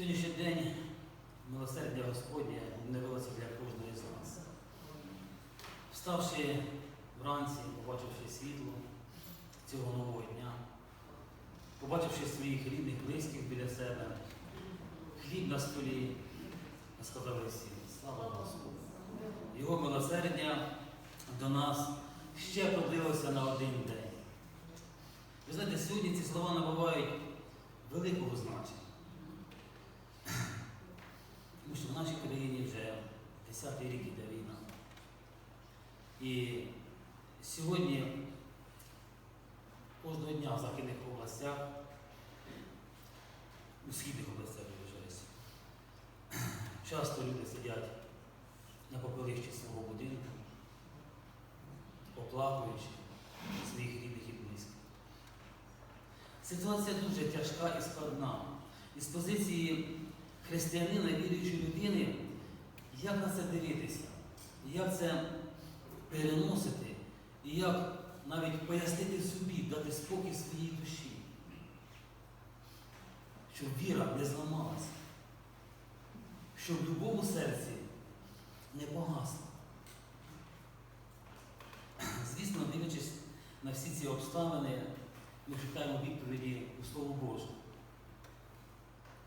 Сьогоднішній день милосердя Господнє обновилося для кожного з нас. Вставши вранці, побачивши світло цього нового дня, побачивши своїх рідних, близьких біля себе, хліб на столі, ми сказали всі, слава Господу. Його милосердя до нас ще продлилося на один день. Ви знаєте, сьогодні ці слова набувають великого значення. Тому що в нашій країні вже 10-й рік іде війна. І сьогодні кожного дня в західних областях, у східних областях вважаюся, часто люди сидять на попелищі свого будинку, оплакуючи своїх рідних і близьких. Ситуація дуже тяжка і складна. І з позиції християнина, віруючої людини, як на це дивитися, як це переносити, і як навіть пояснити собі, дати спокій своїй душі, щоб віра не зламалася, щоб любов у серці не погасла. Звісно, дивлячись на всі ці обставини, ми шукаємо відповіді у Слово Боже.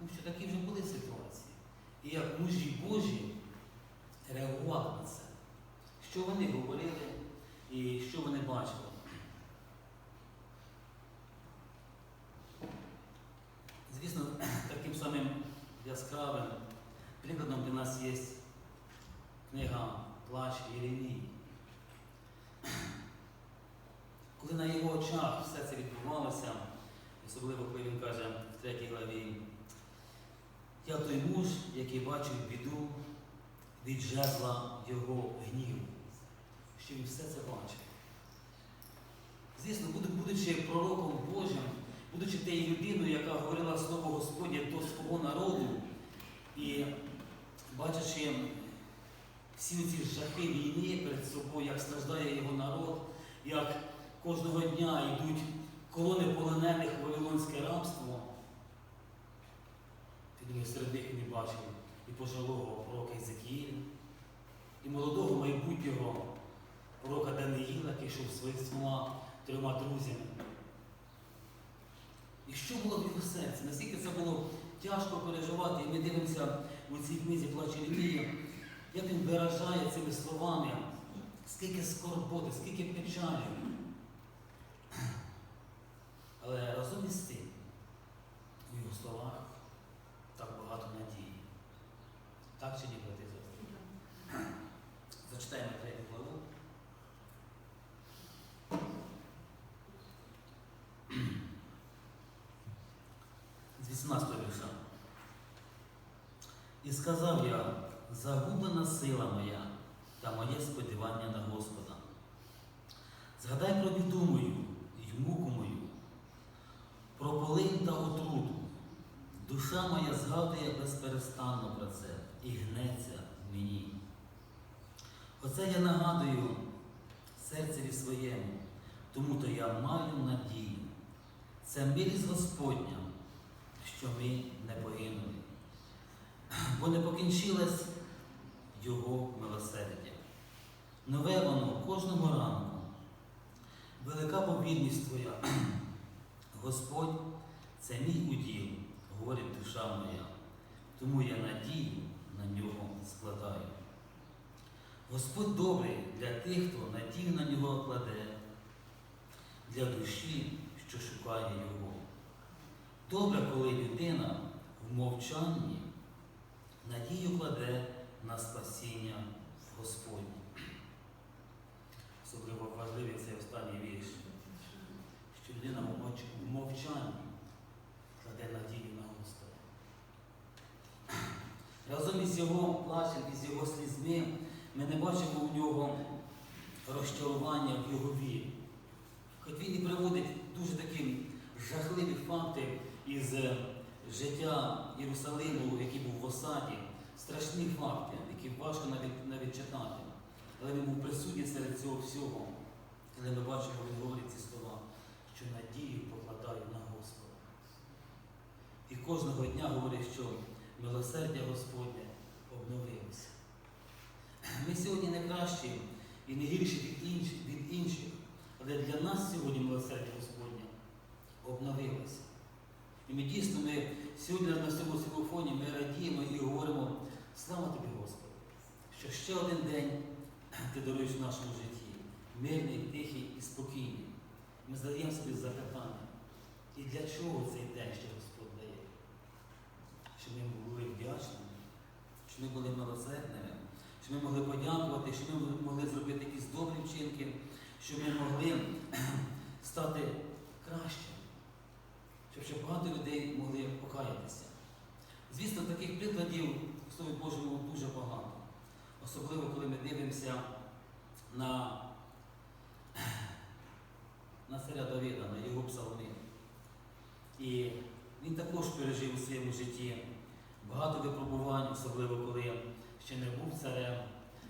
Тому що такі вже були ситуації. І як мужі Божі реагували на це, що вони говорили і що вони бачили. Звісно, таким самим яскравим прикладом для нас є книга Плач Єремії. Коли на його очах все це відбувалося, особливо коли він каже в третій главі, я той муж, який бачив біду від жезла його гніву, що він все це бачив. Звісно, будучи пророком Божим, будучи тією людиною, яка говорила слово Господнє до свого народу, і бачачи всі ці жахи війни перед собою, як страждає його народ, як кожного дня йдуть колони полонених в Вавилонське рабство. Думаю, серед них він бачив і пожилого пророка Ізекіїля, і молодого майбутнього пророка Даниїла, який йшов своїх двома трьома друзями. І що було в його серці? Наскільки це було тяжко переживати, і ми дивимося у цій книзі Плач Єремії, як він виражає цими словами, скільки скорботи, скільки печалі. Але разом із тим, у його словах 16 вірша. І сказав я, загублена сила моя та моє сподівання на Господа. Згадай про біду мою і муку мою, про полин та отруту. Душа моя згадує безперестанно про це і гнеться в мені. Оце я нагадую серцеві своєму, тому то я маю надію. Це милість Господня що ми не погинули, бо не покінчилось Його милосердя. Нове воно кожного ранку. Велика повільність Твоя. Господь, це мій уділ, говорить душа моя, тому я надію на нього складаю. Господь добрий для тих, хто надію на нього кладе, для душі, що шукає Його. Добре, коли людина в мовчанні надію кладе на спасіння Господнє. Особливо важливий цей останній вірш, що людина в мовчанні кладе надію на Господа. Разом із його плачем, із його слізьми ми не бачимо у нього розчарування в його вірі. Хоч він і приводить дуже такі жахливі факти із е, життя Єрусалиму, який був в осаді, страшні факти, які важко навіть, навіть читати. Але він був присутній серед цього всього. Але ми бачимо, він говорить ці слова, що надію покладаю на Господа. І кожного дня говорить, що милосердя Господнє обновилося. Ми сьогодні не кращі і не гірші від інших, від інших, але для нас сьогодні милосердя Господнє обновилося. І ми дійсно ми сьогодні на цьому силофоні ми радіємо і говоримо, слава тобі, Господи, що ще один день ти даруєш в нашому житті, мирний, тихий і спокійний. Ми задаємо собі запитання. І для чого цей день ще Господь дає? Щоб ми були вдячними, щоб ми були милосердними, щоб ми могли подякувати, щоб ми могли зробити якісь добрі вчинки, щоб ми могли стати кращими, щоб багато людей могли покаятися. Звісно, таких прикладів в Слові Божому дуже багато. Особливо, коли ми дивимося на, на царя Давида, на його псалми. І він також пережив у своєму житті багато випробувань, особливо коли ще не був царем,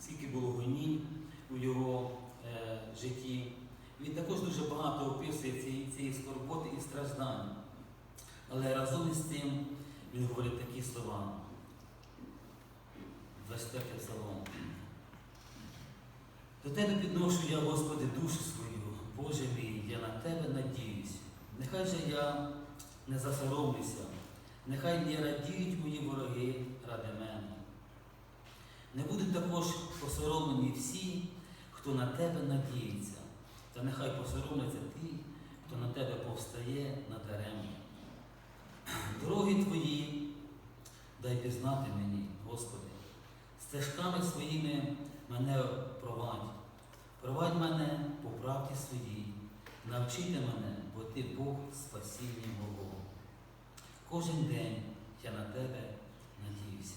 скільки було гонінь у його е, житті. Він також дуже багато описує цієї скорботи і страждань. Але разом із тим він говорить такі слова. 25 псалом. До тебе підношу я, Господи, душу свою, Боже мій, я на тебе надіюсь. Нехай же я не засоромлюся, нехай не радіють мої вороги ради мене. Не будуть також посоромлені всі, хто на тебе надіється, та нехай посоромляться ті, хто на тебе повстає надаремно. Дороги твої дай пізнати мені, Господи, стежками своїми мене провадь. Провадь мене по правді своїй, навчити мене, бо ти Бог спасіння мого. Кожен день я на тебе надіюся.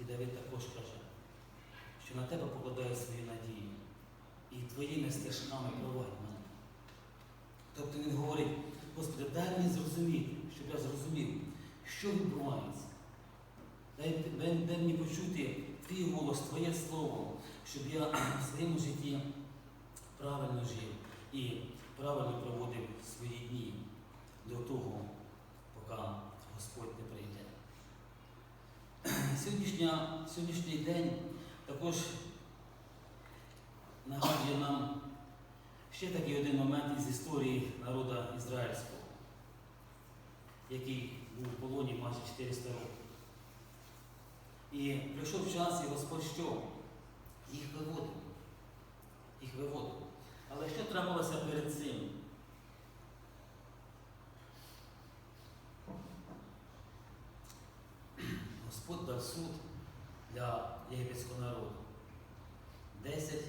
І Давид також каже, що на тебе покладає свою надію і твоїми стежками провадь мене. Тобто він говорить, Господи, дай мені зрозуміти, щоб я зрозумів, що відбувається. Дай, дай, дай мені почути твій голос, Твоє слово, щоб я в своєму житті правильно жив і правильно проводив свої дні до того, поки Господь не прийде. Сьогоднішня, сьогоднішній день також нагадує нам ще такий один момент із історії народу ізраїльського, який був в полоні майже 400 років. І прийшов час, і Господь що? Їх виводив. Їх виводив. Але що трапилося перед цим? Господь дав суд для єгипетського народу. Десять,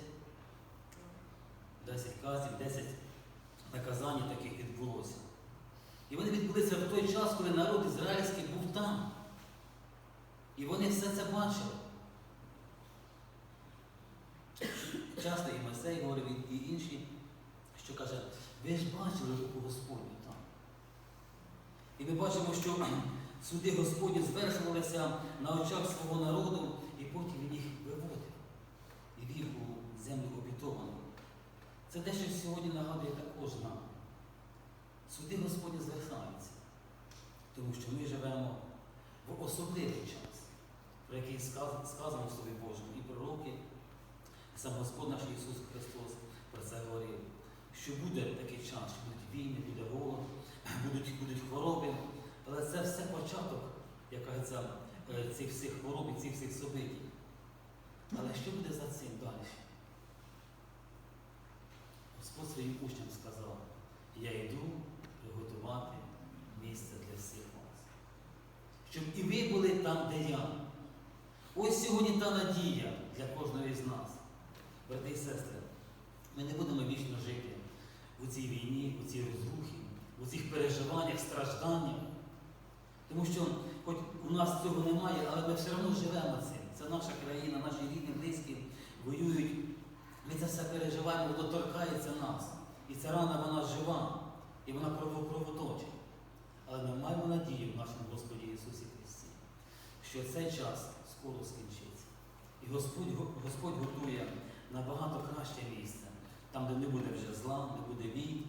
десять казів, десять наказань таких відбулося. І вони відбулися в той час, коли народ ізраїльський був там. І вони все це бачили. Часто і Мойсей говорив, і інші, що каже, ви ж бачили руку Господню там. І ми бачимо, що суди Господні звершувалися на очах свого народу, і потім він їх виводив і вів у землю обітовану. Це те, що сьогодні нагадує також нам. Суди Господні звершаються, тому що ми живемо в особливий час, про який сказано в Слові Божому, і пророки, і сам Господь наш Ісус Христос про це говорив, що буде такий час, що будуть війни, буде голод, будуть, будуть хвороби, але це все початок, як кажеться, е, цих всіх хвороб і цих всіх событій. Але що буде за цим далі? Господь своїм учням сказав, я йду приготувати місце для всіх вас. Щоб і ви були там, де я. Ось сьогодні та надія для кожного з нас. Брати і сестри, ми не будемо вічно жити у цій війні, у цій розрухі, у цих переживаннях, стражданнях. Тому що, хоч у нас цього немає, але ми все одно живемо цим. Це наша країна, наші рідні, близькі воюють. Ми це все переживаємо, воно торкається нас. І ця рана вона жива, і вона кровоточить. Але ми маємо надію в нашому Господі Ісусі Христі, що цей час скоро скінчиться. І Господь, Господь готує набагато краще місце, там, де не буде вже зла, не буде війн,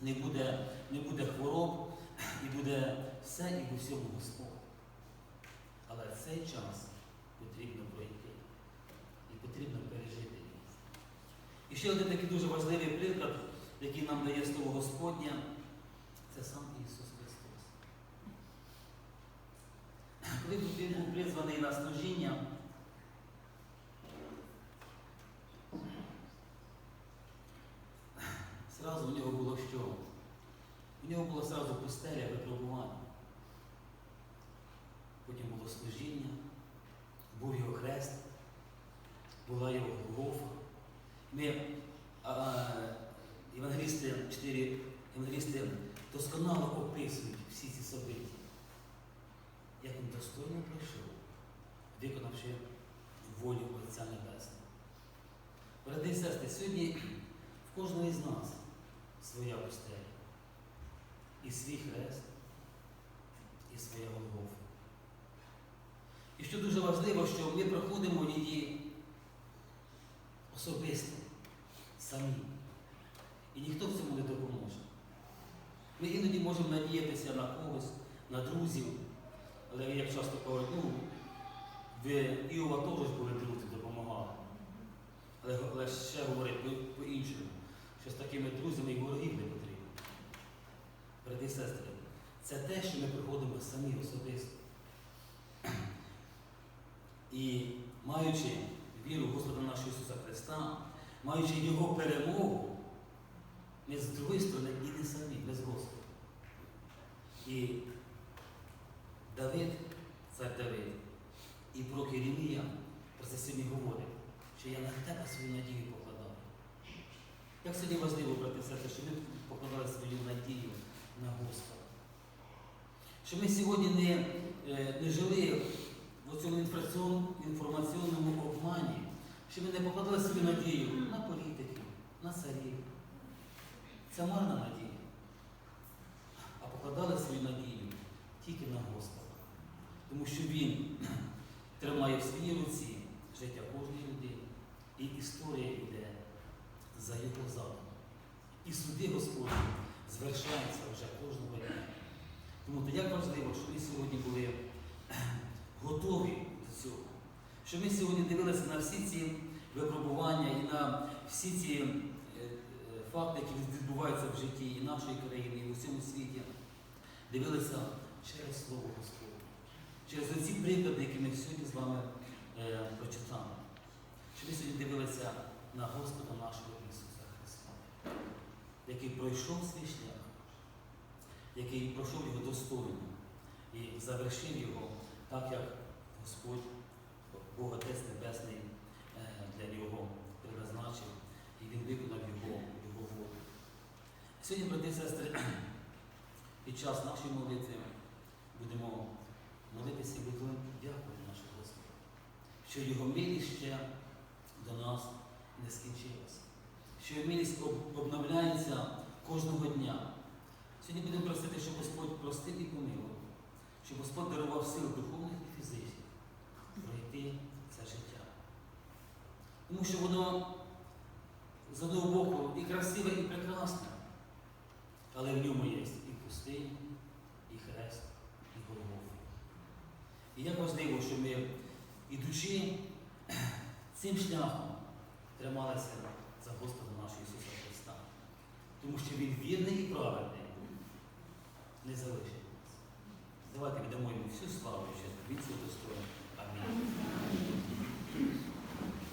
не буде, не буде хвороб, і буде все і у всьому Господь. Але цей час потрібно пройти і потрібно пережити його. І ще один такий дуже важливий приклад, який нам дає Слово Господнє, це сам Ісус. Коли він був призваний на служіння, Зразу у нього було що? У нього було зразу пустеля випробування. Потім було служіння, був його хрест, була його Голгофа. Ми, євангелісти, чотири євангелісти досконало описують всі ці события. Як він достойно пройшов, виконавши волю Отця Небесного. Брати і сестри, сьогодні в кожного із нас своя пустеля. І свій хрест, і своя Голгофа. І що дуже важливо, що ми проходимо її особисто, самі. І ніхто в цьому не допоможе. Ми іноді можемо надіятися на когось, на друзів, але як часто кажуть, ви Іова теж ж були друзі, допомагали. Але, але ще говорить по- по-іншому, що з такими друзями і ворогів не потрібно. Брати і сестри, це те, що ми проходимо самі особисто. І маючи віру Господа нашого Ісуса Христа, маючи Його перемогу, ми з другої сторони і не самі, без Господа. І Давид, цар Давид, і про Керемія про це сьогодні говорить, що я на тебе свою надію покладав. Як сьогодні важливо, брати сестри, щоб ми покладали свою надію на Господа. Щоб ми сьогодні не, е, не жили в цьому інформаційному обмані, щоб ми не покладали свою надію на політиків, на царів. Це марна надія. А покладали свою надію тільки на Господа. Тому що Він тримає в своїй руці життя кожної людини. І історія йде за його задумом. І суди Господні звершаються вже кожного дня. Тому то як важливо, щоб ми сьогодні були готові до цього. Щоб ми сьогодні дивилися на всі ці випробування і на всі ці е, е, факти, які відбуваються в житті і нашої країни, і в усьому світі, дивилися через Слово Господне, приклади, які ми сьогодні з вами е, прочитали. Щоб ми сьогодні дивилися на Господа нашого Ісуса Христа, який пройшов свій шлях, який пройшов його достойно і завершив його так, як Господь, Бог Отець Небесний е, для нього предназначив, і він виконав його, його волю. Сьогодні, брати і сестри, під час нашої молитви будемо молитися і будемо дякувати нашому Господу, що його милість ще до нас не скінчилася, що його милість обновляється кожного дня. Сьогодні будемо просити, щоб Господь простив і помилував, щоб Господь дарував сил духовних і фізичних пройти це життя. Тому що воно з одного боку і красиве, і прекрасне, але в ньому є і пустиня, і хрест, і Голгофа. І як важливо, що ми, ідучи цим шляхом, трималися за Господа нашого Ісуса Христа. Тому що Він вірний і праведний не залишить нас. Давайте віддамо йому всю славу і честь. Він це достойний. Амінь.